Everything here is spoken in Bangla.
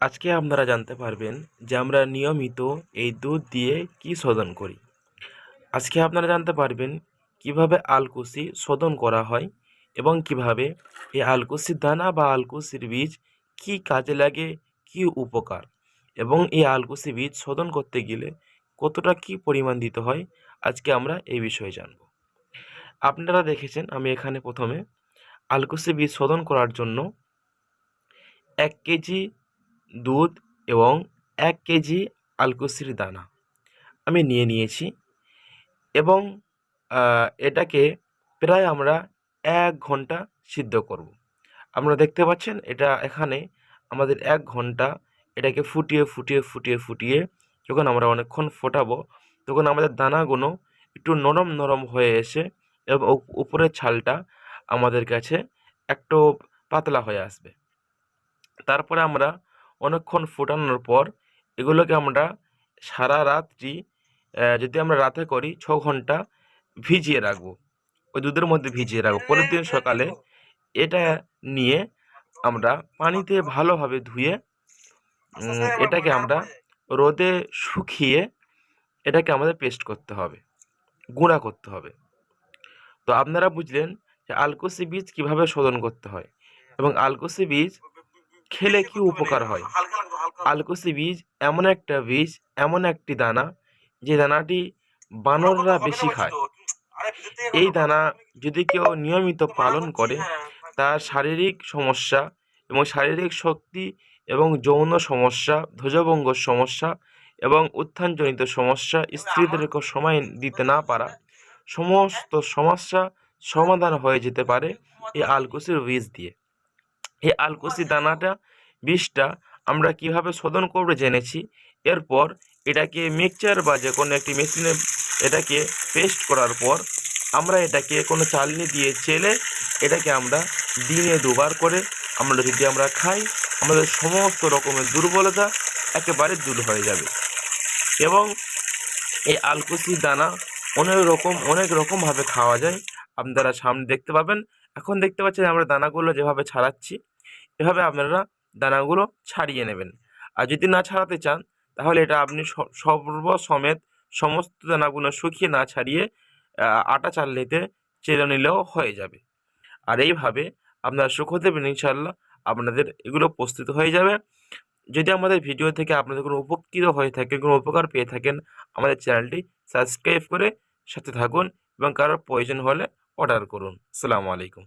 আজকে আপনারা জানতে পারবেন যে আমরা নিয়মিত এই দুধ দিয়ে কি শোধন করি। আজকে আপনারা জানতে পারবেন কীভাবে আলকুচি শোধন করা হয় এবং কীভাবে এই আলকুচির দানা বা আলকুচির বীজ কি কাজে লাগে, কি উপকার এবং এই আলকুচি বীজ শোধন করতে গেলে কতটা কি পরিমাণ দিতে হয়, আজকে আমরা এই বিষয়ে জানব। আপনারা দেখেছেন আমি এখানে প্রথমে আলকুচি বীজ শোধন করার জন্য এক কেজি দুধ এবং এক কেজি আলকুচির দানা আমি নিয়ে নিয়েছি এবং এটাকে প্রায় আমরা এক ঘণ্টা সিদ্ধ করব। আমরা দেখতে পাচ্ছেন এটা এখানে আমাদের এক ঘণ্টা এটাকে ফুটিয়ে ফুটিয়ে ফুটিয়ে ফুটিয়ে যখন আমরা অনেকক্ষণ ফোটাবো তখন আমাদের দানাগুলো একটু নরম নরম হয়ে এসে এবং উপরের ছালটা আমাদের কাছে একটু পাতলা হয়ে আসবে। তারপরে আমরা অনেকক্ষণ ফোটানোর পর এগুলোকে আমরা সারা রাত্রি যদি আমরা রাতে করি, ছ ঘণ্টা ভিজিয়ে রাখব। ওই দুধের মধ্যে ভিজিয়ে রাখব। পরের দিন সকালে এটা নিয়ে আমরা পানিতে ভালোভাবে ধুয়ে এটাকে আমরা রোদে শুকিয়ে এটাকে আমাদের পেস্ট করতে হবে, গুঁড়া করতে হবে। তো আপনারা বুঝলেন যে আলকুচি বীজ কীভাবে শোধন করতে হয় এবং আলকুচি বীজ খেলে কি উপকার হয়? আলকুচি বীজ এমন একটা বীজ এমন একটি দানা যে দানাটি বানররা বেশি খায়। এই দানা যদি কেউ নিয়মিত পালন করে তার শারীরিক সমস্যা এবং শারীরিক শক্তি এবং যৌন সমস্যা ধ্বজভঙ্গ সমস্যা এবং উত্থানজনিত সমস্যা স্ত্রীদেরকে সময় দিতে না পারা। সমস্ত সমস্যা সমাধান হয়ে যেতে পারে এই আলকুচির বীজ দিয়ে। এই আলকুচি দানাটা বীজটা আমরা কীভাবে শোধন করবে জেনেছি। এরপর এটাকে মিক্সচার বা যে কোনো একটি মেশিনে এটাকে পেস্ট করার পর আমরা এটাকে কোনো চালনি দিয়ে চেলে এটাকে আমরা দিনে দুবার করে আমরা যদি আমরা খাই, আমাদের সমস্ত রকমের দুর্বলতা একেবারে দূর হয়ে যাবে। এবং এই আলকুচি দানা অনেক রকম, অনেক রকমভাবে খাওয়া যায়। আপনারা সামনে দেখতে পাবেন। এখন দেখতে পাচ্ছেন আমরা দানাগুলো যেভাবে ছাড়াচ্ছি এভাবে আপনারা দানাগুলো ছাড়িয়ে নেবেন। আর যদি না ছাড়াতে চান, তাহলে এটা আপনি স- সর্বসমেত সমস্ত দানাগুলো শুকিয়ে না ছাড়িয়ে আটা চালনিতে চেলে নিলেও হয়ে যাবে। আর এইভাবে আপনারা শুকো দেবেন ইনশাল্লাহ আপনাদের এগুলো প্রস্তুত হয়ে যাবে। যদি আমাদের ভিডিও থেকে আপনাদের কোনো উপকৃত হয়ে থাকে, কোনো উপকার পেয়ে থাকেন, আমাদের চ্যানেলটি সাবস্ক্রাইব করে সাথে থাকুন এবং কারোর প্রয়োজন হলে অর্ডার করুন। আসসালামু আলাইকুম।